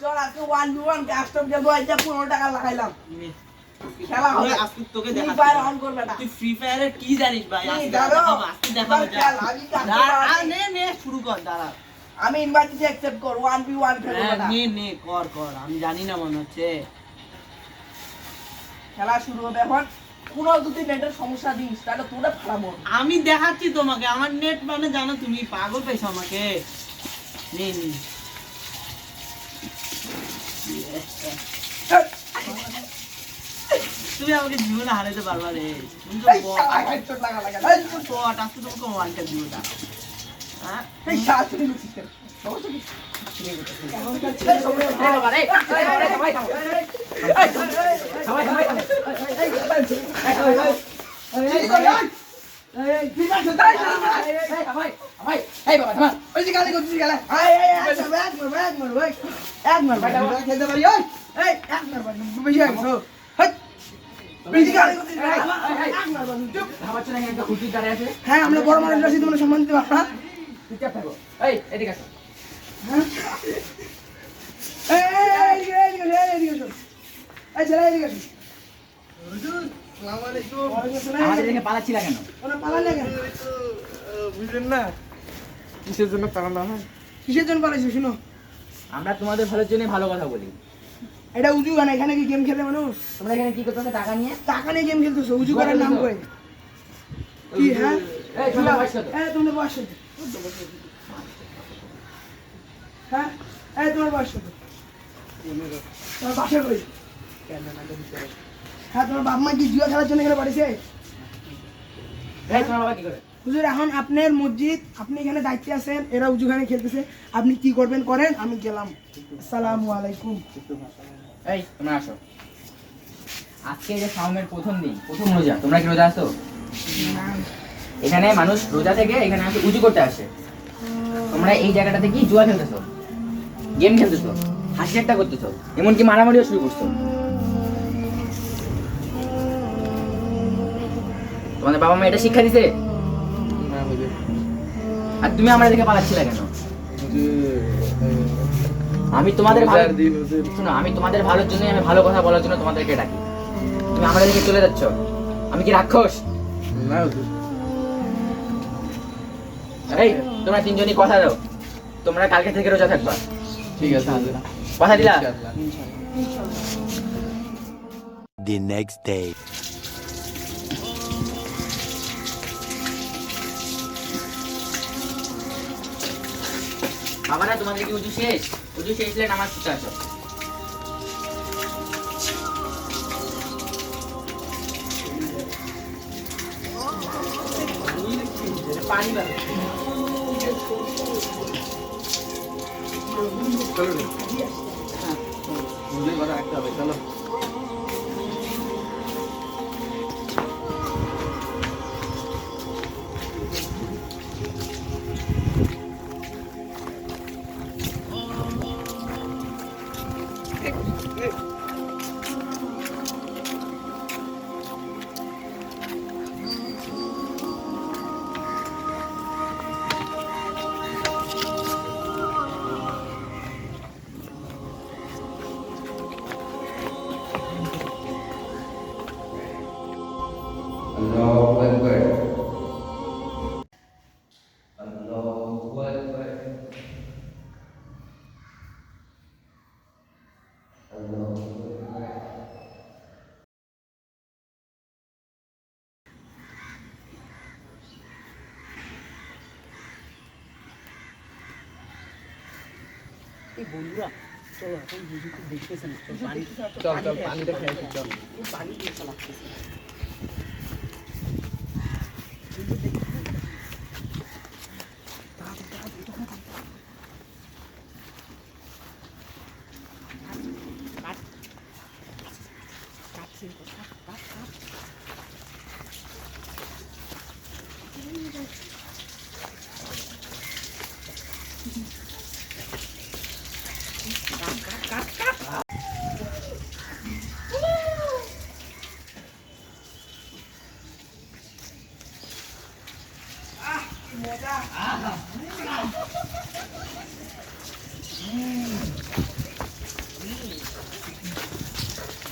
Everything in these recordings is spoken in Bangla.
চল আজকে ওয়ান টু ওয়ান কাস্টম খেলব এটা পনেরো টাকা লাগাইলাম। খেলা হবে। আজকে তোকে ফ্রি ফায়ার অন করবে না। তুই ফ্রি ফায়ারের কি জানিস ভাই? আজকে দাঁড়াও। দেখাবো, আজকে দেখাবো, এবার যা। খেল, আমি কাস্টম দাঁড়া, আছি। আ, নে নে শুরু কর দাঁড়া। আমি ইনভাইট দিতে অ্যাকসেপ্ট কর ওয়ান বি ওয়ান খেলব না। নে নে কর কর আমি জানি না মনে হচ্ছে। খেলা শুরু হবে এখন। যদি নেটের সমস্যা দিস তাহলে তোরা ফালাবো আমি দেখাচ্ছি তোমাকে আমার নেট মানে জানো তুমি পাগল পেয়েছ আমাকে। নে নে। তুমি আমাকে জীবনে হারাতে পারবা রে তুমি তো বট। আজকে তোমাকে ওয়ান টেপ দিব না হ্যাঁ হ্যাঁ আমরা বড় মানুষ আছি তোমরা সম্মান দিতে পারবা হ্যাঁ? এই, এদিকে এসো, এই, এদিকে এসো। এই ছেলে, এদিকে এসো। ওয়ালাইকুম আসসালাম। আমাদের দেখে পালাচ্ছিলা কেন? পালালে কেন? বুঝলেন না? কিসের জন্য পালানো হয়? কিসের জন্য পালাইছো শুনো? আমরা তোমাদের ভালোর জন্য ভালো কথা বলি। এটা উজু গান এখানে কি গেম খেলে মানুষ? তোমরা এখানে কি করতেছো? টাকা নিয়ে? টাকা নিয়ে গেম খেলতেছো উজু করার নাম করে কি হ্যাঁ? এই তোমার এই বয়স কত হ্যাঁ? এই তোমার কত তোমার বাসা কই? হ্যাঁ তোমার বাপ মা কি জুয়া খেলার জন্য এখানে পাঠিয়েছে হুজুর এখন আপনার মসজিদ আপনি এখানে দায়িত্বে আছেন এরা উজুখানে খেলতেছে আপনি কি করবেন করেন আমি গেলাম। আসসালামু আলাইকুম। এই তোমরা আসো। আজকে যে সাউমের প্রথম দিন প্রথম রোজা তোমরা কি রোজা আসো এখানে মানুষ রোজা থেকে এখানে আসে উজু করতে আসে। তোমরা এই জায়গাটাতে কি জুয়া খেলতেছো? গেম খেলতেছো? হাসি একটা করতেছো? এমনকি মারামারিও শুরু করছ? তোমাদের বাবা মা এটা শিক্ষা দিছে? আর তুমি আমরা দেখে পালাচ্ছিলে কেন? আমি তোমাদের শোনো আমি তোমাদের ভালোর জন্য আমি ভালো কথা বলার জন্য তোমাদেরকে ডাকি। তুমি আমাদের দিকে চলে যাচ্ছ। আমি কি রাক্ষস? না এই তোমরা তিনজনই কথা দাও। তোমরা কালকে থেকে রোজা থাকবা। ঠিক আছে কথা দিলা? ইনশাআল্লাহ। the next day. বাবারা তোমাদের কি উঁচু শেষ? উঁচু শেষ হলে নামাজ পড়তে আসো। পানি। চলো। কথা রাখতে হবে চলো। Allahu Akbar. Allahu Akbar. Allahu Akbar. এই বন্ধুরা চলো এখন হুজুর তো দেখতেছেন চল পানি চল চল পানিটা খেয়ে আসি, চল পানি দিতে লাগতেছে Thank you.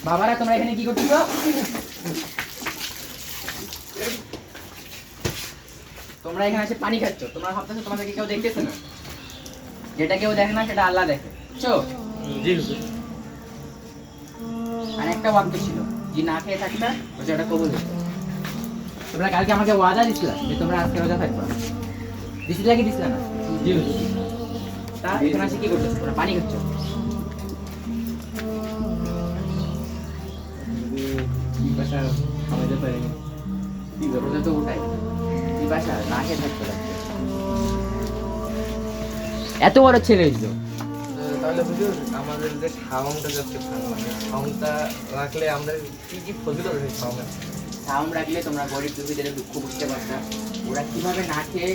বাবারা তোমরা এখানে কি করছিস তোমরা এখানে এসে পানি খাচ্ছ। তোমার ভাবতেছো তোমাদেরকে কেউ দেখতেছে না। যেটা কেউ দেখে না সেটা আল্লাহ দেখে। চো আর একটা বাক্য ছিল যে না খেয়ে থাকলে ওটা কবুল তোমরা কালকে আমাকে ওয়াদা দিচ্ছিলাম যে তোমরা আজকে রোজা থাকবে। দিছিল কি দিছিল না? তা এখানে এসে কি করতেছো? তোমরা পানি খাচ্ছ। কি পাশা খাওয়াইতে পারিনি তো না খেয়ে থাকতে লাগছে। এত বড় ছেলে হইল তাহলে হুজুর আমাদের যে খাওয়ামটা যাচ্ছে মানে খাওয়ামটা রাখলে আমাদের কি কি ফজিলত আছে খাওয়ামের সাউন্ড রাখলে তোমরা গরিব দুঃখীদের দুঃখ বুঝতে পারতা। ওরা কীভাবে না খেয়ে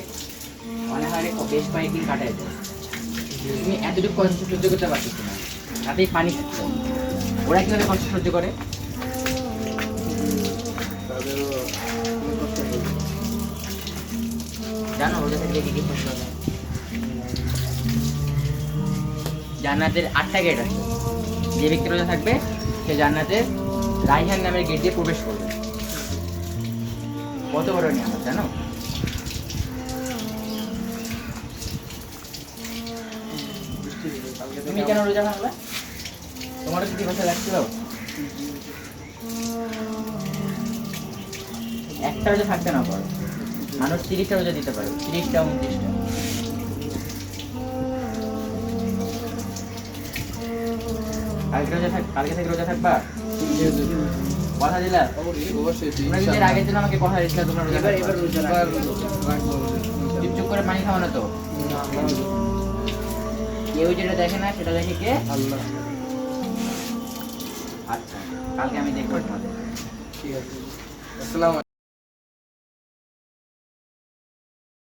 অনাহারে বেশ কয়েকদিন দেয় তুমি এতটুকু কষ্ট সহ্য করতে পারছিস না তাতেই পানি খাচ্ছ। ওরা কীভাবে কষ্ট সহ্য করে? জানো, ওদের থেকে জান্নাতের আটটা গেট আছে। যে ব্যক্তি রোজা থাকবে, সে জান্নাতের রাইহান নামের গেট দিয়ে প্রবেশ করবে। কত বড় নিয়ামত, জানো? তুমি কেন রোজা ভাঙলা? তোমারও কি ভাষা লাগছিল একটা রোজা থাকতে না পারো। মানুষ তিরিশটা রোজা দিতে পারে। তিরিশটা উনত্রিশটা কালকে রোজা থাক কালকে থেকে রোজা থাকবা? কথা দিলা? তোমরা আগের দিন আমাকে কথা দিয়েছিলে তোমরা রোজা এবার চুপ করে পানি খাওয়ানো তো? কেউ যেটা দেখে না সেটা দেখে কে? আল্লাহ। আচ্ছা কালকে আমি দেখব তোমাদের। ঠিক আছে। আসসালামু